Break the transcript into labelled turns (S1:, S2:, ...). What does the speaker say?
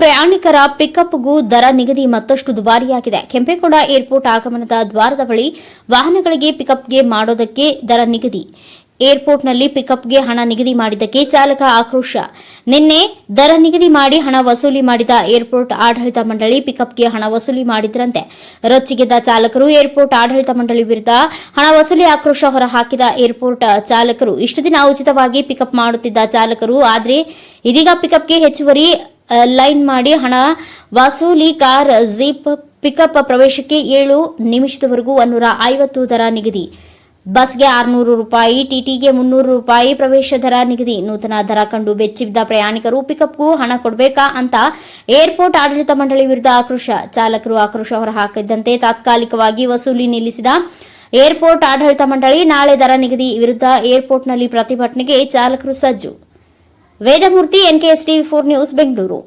S1: ಪ್ರಯಾಣಿಕರ ಪಿಕಪ್ಗೂ ದರ ನಿಗದಿ ಮತ್ತಷ್ಟು ದುಬಾರಿಯಾಗಿದೆ. ಕೆಂಪೇಗೌಡ ಏರ್ಪೋರ್ಟ್ ಆಗಮನದ ದ್ವಾರದ ಬಳಿ ವಾಹನಗಳಿಗೆ ಪಿಕಪ್ಗೆ ಮಾಡೋದಕ್ಕೆ ದರ ನಿಗದಿ. ಏರ್ಪೋರ್ಟ್ನಲ್ಲಿ ಪಿಕಪ್ಗೆ ಹಣ ನಿಗದಿ ಮಾಡಿದ್ದಕ್ಕೆ ಚಾಲಕ ಆಕ್ರೋಶ. ನಿನ್ನೆ ದರ ನಿಗದಿ ಮಾಡಿ ಹಣ ವಸೂಲಿ ಮಾಡಿದ ಏರ್ಪೋರ್ಟ್ ಆಡಳಿತ ಮಂಡಳಿ ಪಿಕಪ್ಗೆ ಹಣ ವಸೂಲಿ ಮಾಡಿದ್ರಂತೆ. ರೊಚ್ಚಿಗೆದ್ದ ಚಾಲಕರು ಏರ್ಪೋರ್ಟ್ ಆಡಳಿತ ಮಂಡಳಿ ವಿರುದ್ಧ ಹಣ ವಸೂಲಿ ಆಕ್ರೋಶ ಹೊರಹಾಕಿದ ಏರ್ಪೋರ್ಟ್ ಚಾಲಕರು. ಇಷ್ಟು ದಿನ ಉಚಿತವಾಗಿ ಪಿಕಪ್ ಮಾಡುತ್ತಿದ್ದ ಚಾಲಕರು, ಆದರೆ ಇದೀಗ ಪಿಕಪ್ಗೆ ಹೆಚ್ಚುವರಿ ಲೈನ್ ಮಾಡಿ ಹಣ ವಸೂಲಿ ಕಾರ್ ಜೀಪ್ ಪಿಕಪ್ ಪ್ರವೇಶಕ್ಕೆ ಏಳು ನಿಮಿಷದವರೆಗೂ ಒನ್ನೂರ ಐವತ್ತು ದರ ನಿಗದಿ. ಬಸ್ಗೆ ಆರುನೂರು ರೂಪಾಯಿ, ಟಿಟಿಗೆ ಮುನ್ನೂರು ರೂಪಾಯಿ ಪ್ರವೇಶ ದರ ನಿಗದಿ. ನೂತನ ದರ ಕಂಡು ಬೆಚ್ಚಿದ್ದ ಪ್ರಯಾಣಿಕರು ಪಿಕಪ್ಗೂ ಹಣ ಕೊಡಬೇಕಾ ಅಂತ ಏರ್ಪೋರ್ಟ್ ಆಡಳಿತ ಮಂಡಳಿ ವಿರುದ್ಧ ಆಕ್ರೋಶ. ಚಾಲಕರು ಆಕ್ರೋಶ ಹೊರಹಾಕಿದ್ದಂತೆ ತಾತ್ಕಾಲಿಕವಾಗಿ ವಸೂಲಿ ನಿಲ್ಲಿಸಿದ ಏರ್ಪೋರ್ಟ್ ಆಡಳಿತ ಮಂಡಳಿ ನಾಳೆ ದರ ನಿಗದಿ. ವಿರುದ್ಧ ಏರ್ಪೋರ್ಟ್ನಲ್ಲಿ ಪ್ರತಿಭಟನೆಗೆ ಚಾಲಕರು ಸಜ್ಜು. Vedamurthy NKS TV four news Bengaluru